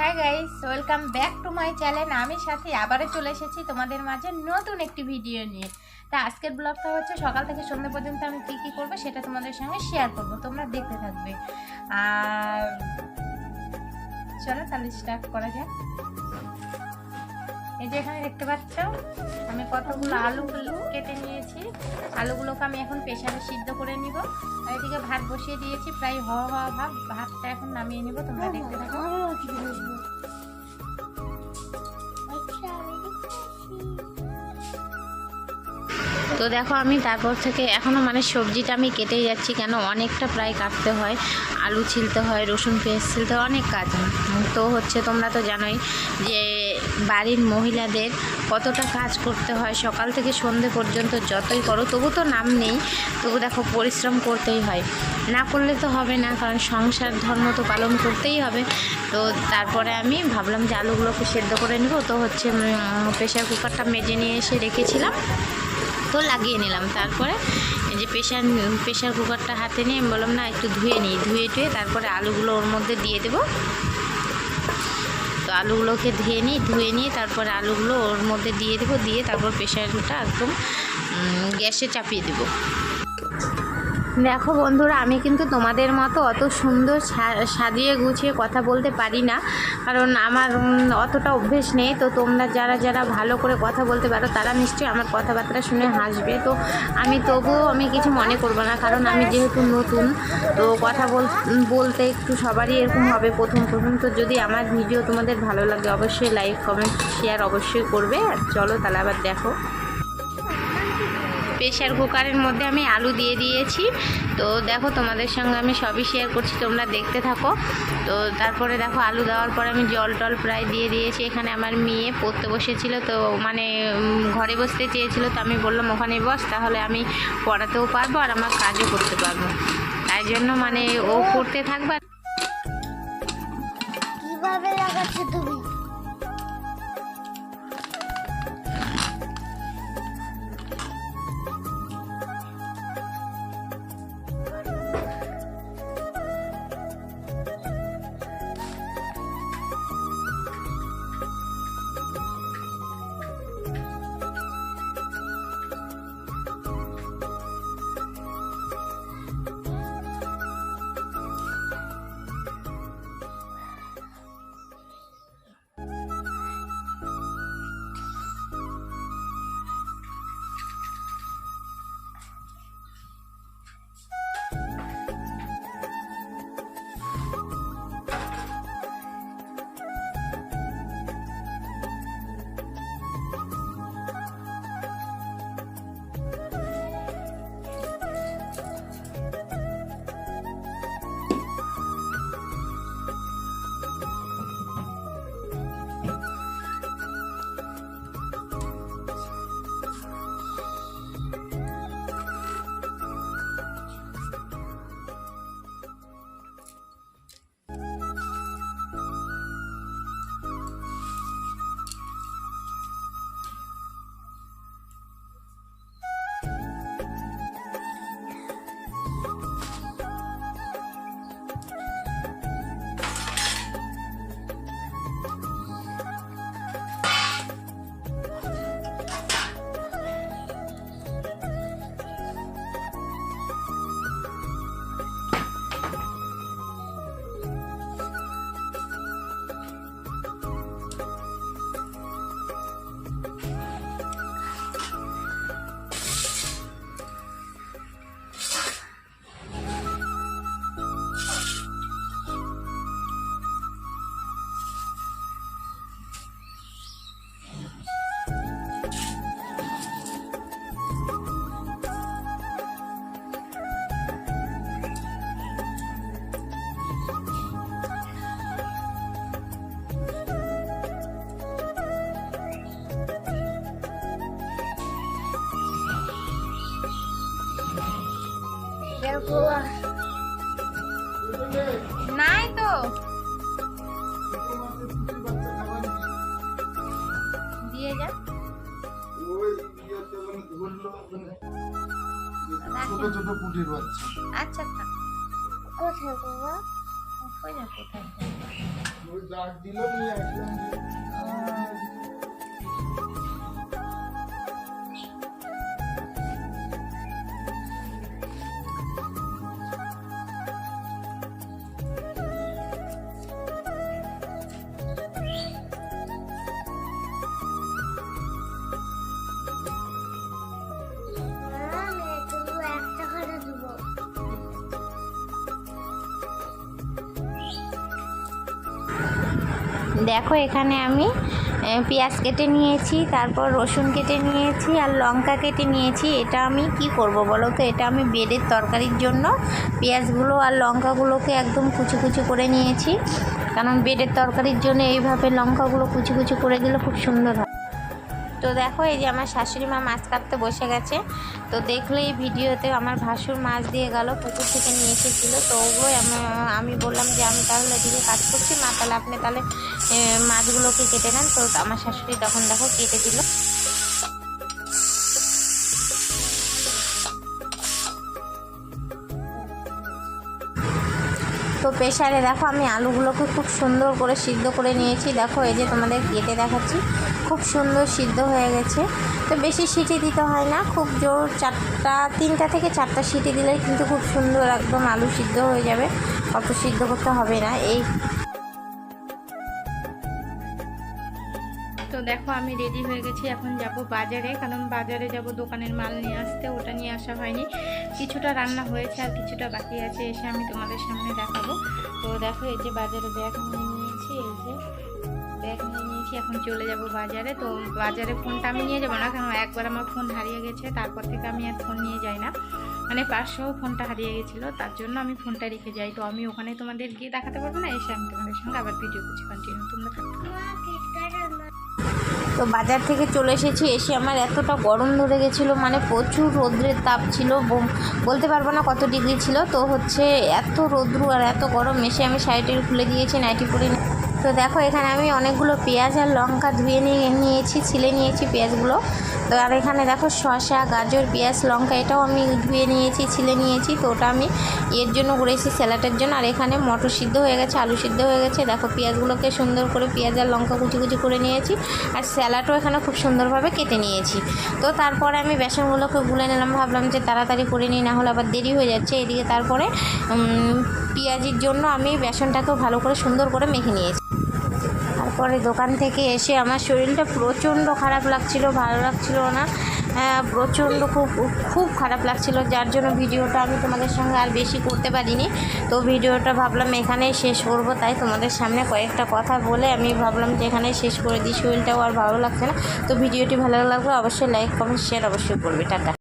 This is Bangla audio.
Hi guys welcome back to my channel আমি সাথে আবারও চলে এসেছি তোমাদের মাঝে নতুন একটি ভিডিও নিয়ে। তা আজকের ব্লগটা হচ্ছে সকাল থেকে সন্ধ্যা পর্যন্ত আমি কী কী করব সেটা তোমাদের সঙ্গে শেয়ার করব, তোমরা দেখতে থাকবে। আর চলো তাহলে স্টার্ট করা যাক। এই যে এখানে দেখতে পাচ্ছ, আমি কতগুলো আলু কেটে নিয়েছি। আলুগুলোকে আমি এখন প্রেশারে সিদ্ধ করে নিব। আর এদিকে ভাত বসিয়ে দিয়েছি, প্রায় হওয়া হওয়া ভাব ভাতটা এখন নামিয়ে নিব, তোমরা দেখতে থাকো। তো দেখো আমি তারপর থেকে এখনও মানে সবজিটা আমি কেটেই যাচ্ছি কেন অনেকটা প্রায় কাটতে হয়, আলু ছিলতে হয়, রসুন, পেঁয়াজ ছিলতে হয়, অনেক কাজ। তো হচ্ছে তোমরা তো জানোই যে বাড়ির মহিলাদের কতটা কাজ করতে হয়, সকাল থেকে সন্ধে পর্যন্ত যতই করো তবু তো নাম নেই, তবু দেখো পরিশ্রম করতেই হয়। না করলে তো হবে না, কারণ সংসার ধর্ম তো পালন করতেই হবে। তো তারপরে আমি ভাবলাম যে আলুগুলোকে সেদ্ধ করে নিব। তো হচ্ছে প্রেশার কুকারটা মেজে নিয়ে এসে রেখেছিলাম। তো লাগিয়ে নিলাম। তারপরে এই যে প্রেশার প্রেশার কুকারটা হাতে নিয়ে আমি বললাম, না, একটু ধুয়ে নিই। ধুয়ে টুয়ে তারপরে আলুগুলো ওর মধ্যে দিয়ে দেবো। তো আলুগুলোকে ধুয়ে নিই, ধুয়ে নিয়ে তারপরে আলুগুলো ওর মধ্যে দিয়ে দেবো। দিয়ে তারপর প্রেশারটা একদম গ্যাসে চাপিয়ে দেবো। দেখো বন্ধুরা, আমি কিন্তু তোমাদের মতো অত সুন্দর সাজিয়ে গুছিয়ে কথা বলতে পারি না। কারণ আমার অতটা অভ্যেস নেই। তো তোমরা যারা যারা ভালো করে কথা বলতে পারো, তারা নিশ্চয়ই আমার কথাবার্তা শুনে হাসবে। তো আমি, তবুও আমি কিছু মনে করব না। কারণ আমি যেহেতু নতুন, তো কথা বল, বলতে একটু সবারই এরকম হবে প্রথম প্রথম। তো যদি আমার ভিডিও তোমাদের ভালো লাগে, অবশ্যই লাইক কমেন্ট শেয়ার অবশ্যই করবে। আর চলো তাহলে আবার দেখো। প্রেশার কুকারের মধ্যে আমি আলু দিয়ে দিয়েছি। তো দেখো তোমাদের সঙ্গে আমি সবই শেয়ার করছি, তোমরা দেখতে থাকো। তো তারপরে দেখো আলু দেওয়ার পরে আমি জল টল প্রায় দিয়ে দিয়েছি। এখানে আমার মেয়ে পড়তে বসেছিল, তো মানে ঘরে বসতে চেয়েছিল, তো আমি বললাম, ওখানে বস, তাহলে আমি পড়াতেও পারব আর আমার কাজও করতে পারব। তাই জন্য মানে ও পড়তে থাকবে কীভাবে লাগাচ্ছ তুমি? নাই তো। দিয়ে যা। ছোট ছোট পুটির বাচ্চা। আচ্ছা কোথায় বাবা? কোথায়। ডাক দিল নিয়ে আসলাম। দেখো এখানে আমি পেঁয়াজ কেটে নিয়েছি, তারপর রসুন কেটে নিয়েছি আর লঙ্কা কেটে নিয়েছি। এটা আমি কি করব বলো তো? এটা আমি বেডের তরকারির জন্য পেঁয়াজগুলো আর লঙ্কাগুলোকে একদম কুচি কুচি করে নিয়েছি। কারণ বেডের তরকারির জন্য এইভাবে লঙ্কাগুলো কুচি কুচি করে দিলে খুব সুন্দর হয়। তো দেখো, এই যে আমার শাশুড়ি মা মাছ কাটতে বসে গেছে। তো দেখলে এই ভিডিওতে আমার ভাসুর মাছ দিয়ে গেল, পুকুর থেকে নিয়ে এসেছিল। তো ওগুলোই আমি- আমি বললাম যে আমি তাহলে এদিকে কাজ করছি, মা তাহলে আপনি তাহলে মাছগুলোকে কেটে নেন। তো আমার শাশুড়ি তখন দেখো কেটে দিল। তো প্রেশারে দেখো আমি আলুগুলোকে খুব সুন্দর করে সিদ্ধ করে নিয়েছি। দেখো, এই যে তোমাদের কেটে দেখাচ্ছি। খুব সুন্দর সিদ্ধ হয়ে গেছে। তো বেশি সিটি দিতে হয় না, খুব জোর চারটা, তিনটা থেকে চারটা সিটি দিলে কিন্তু খুব সুন্দর একদম আলু সিদ্ধ হয়ে যাবে। অত সিদ্ধ করতে হবে না, এই। তো দেখো আমি রেডি হয়ে গেছি, এখন যাব বাজারে, কারণ বাজারে যাব দোকানের মাল নিয়ে আসতে, ওটা নিয়ে আসা হয়নি। কিছুটা রান্না হয়েছে আর কিছুটা বাকি আছে, এসে আমি তোমাদের সামনে দেখাবো। তো দেখো এই যে বাজারে ব্যাগ নিয়ে নিয়েছি, এই যে ব্যাগ নিয়ে নিয়েছি এখন চলে যাব বাজারে। তো বাজারে ফোনটা আমি নিয়ে যাব না কারণ একবার আমার ফোন হারিয়ে গেছে, তারপর থেকে আমি আর ফোন নিয়ে যাই না। মানে পাঁচশো ফোনটা হারিয়ে গেছিল, তার জন্য আমি ফোনটা রেখে যাই। তো আমি ওখানে তোমাদের গিয়ে দেখাতে পারব না, এসে আমি তোমাদের সঙ্গে আবার ভিডিও করছি কন্টিনিউ তোমরা তো বাজার থেকে চলে এসেছি, এসে আমার এতটা গরম ধরে গেছিল মানে প্রচুর রোদ্রের তাপ ছিল বলতে পারব না কত ডিগ্রি ছিল। তো হচ্ছে এত রোদ্রু আর এত গরম, এসে আমি শাড়িটি খুলে দিয়েছি, নাইটি পরে তো দেখো এখানে আমি অনেকগুলো পেঁয়াজ আর লঙ্কা ধুয়ে নিয়ে নিয়েছি ছিলে নিয়েছি পেঁয়াজগুলো। তো আর এখানে দেখো শসা, গাজর, পেঁয়াজ, লঙ্কা, এটাও আমি ধুয়ে নিয়েছি, ছিলে নিয়েছি, তো ওটা আমি এর জন্য করেছি স্যালাডের জন্য। আর এখানে মটর সিদ্ধ হয়ে গেছে, আলু সিদ্ধ হয়ে গেছে। দেখো পেঁয়াজগুলোকে সুন্দর করে পেঁয়াজ আর লঙ্কা কুচি কুচি করে নিয়েছি। আর স্যালাডও এখানে খুব সুন্দরভাবে কেটে নিয়েছি। তো তারপরে আমি বেসনগুলোকে গুলে নিলাম, ভাবলাম যে তাড়াতাড়ি করে নিই, না হলে আবার দেরি হয়ে যাচ্ছে। এদিকে তারপরে পেঁয়াজির জন্য আমি বেসনটাকেও ভালো করে সুন্দর করে মেখে নিয়েছি। তারপরে দোকান থেকে এসে আমার শরীরটা প্রচণ্ড খারাপ লাগছিল ভালো লাগছিল না। হ্যাঁ, প্রচণ্ড খুব খুব খারাপ লাগছিল যার জন্য ভিডিওটা আমি তোমাদের সঙ্গে আর বেশি করতে পারিনি। তো ভিডিওটা ভাবলাম এখানেই শেষ করব তাই তোমাদের সামনে কয়েকটা কথা বলে আমি ভাবলাম যে এখানেই শেষ করে দিই শরীরটাও আর ভালো লাগছে না। তো ভিডিওটি ভালো লাগলে অবশ্যই লাইক কমেন্ট শেয়ার অবশ্যই করবে টাটা।